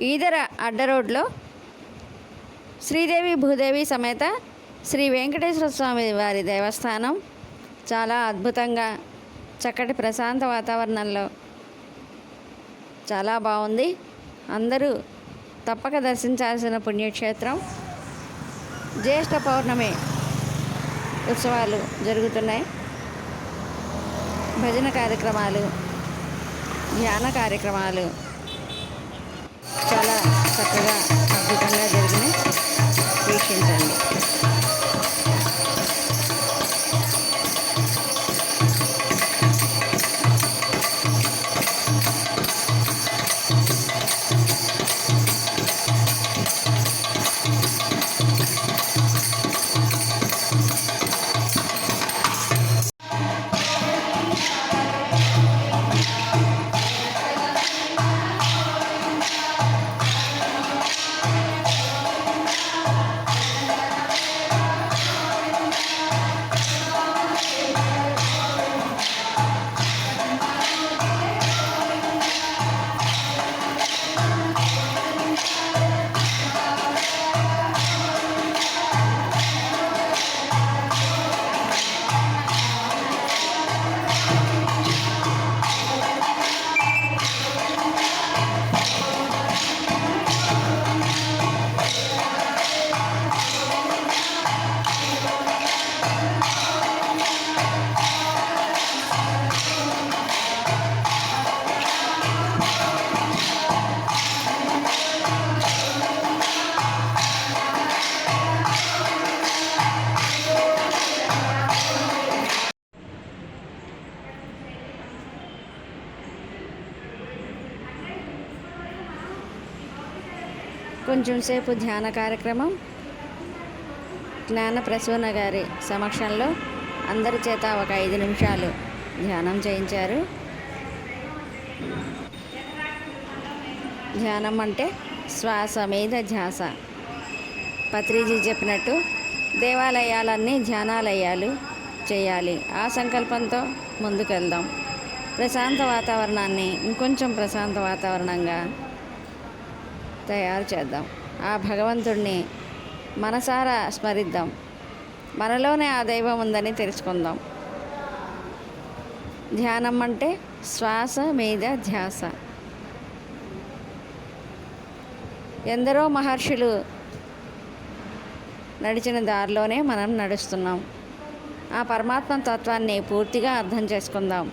ఈదర అడ్డ రోడ్లో శ్రీదేవి భూదేవి సమేత శ్రీ వెంకటేశ్వర స్వామి వారి దేవస్థానం. చాలా అద్భుతంగా చక్కటి ప్రశాంత వాతావరణంలో చాలా బాగుంది. అందరూ తప్పక దర్శించాల్సిన పుణ్యక్షేత్రం. జ్యేష్ఠ పౌర్ణమి ఉత్సవాలు జరుగుతున్నాయి. భజన కార్యక్రమాలు ధ్యాన కార్యక్రమాలు చాలా చక్కగా అద్భుతంగా జరిగినాయి కొంచెం సేపు ధ్యాన కార్యక్రమం జ్ఞాన ప్రసూన గారి సమక్షంలో అందరి చేత ఒక ఐదు నిమిషాలు ధ్యానం చేయించారు. ధ్యానం అంటే శ్వాస మీద ధ్యాస. పత్రిజీ చెప్పినట్టు దేవాలయాలన్నీ ధ్యానాలయాలు చేయాలి. ఆ సంకల్పంతో ముందుకెళ్దాం. ప్రశాంత వాతావరణాన్ని ఇంకొంచెం ప్రశాంత వాతావరణంగా తయారు చేద్దాం. ఆ భగవంతుడిని మనసారా స్మరిద్దాం. మనలోనే ఆ దైవం ఉందని తెలుసుకుందాం. ధ్యానం అంటే శ్వాస మీద ధ్యాస. ఎందరో మహర్షులు నడిచిన దారిలోనే మనం నడుస్తున్నాం. ఆ పరమాత్మ తత్వాన్ని పూర్తిగా అర్థం చేసుకుందాం.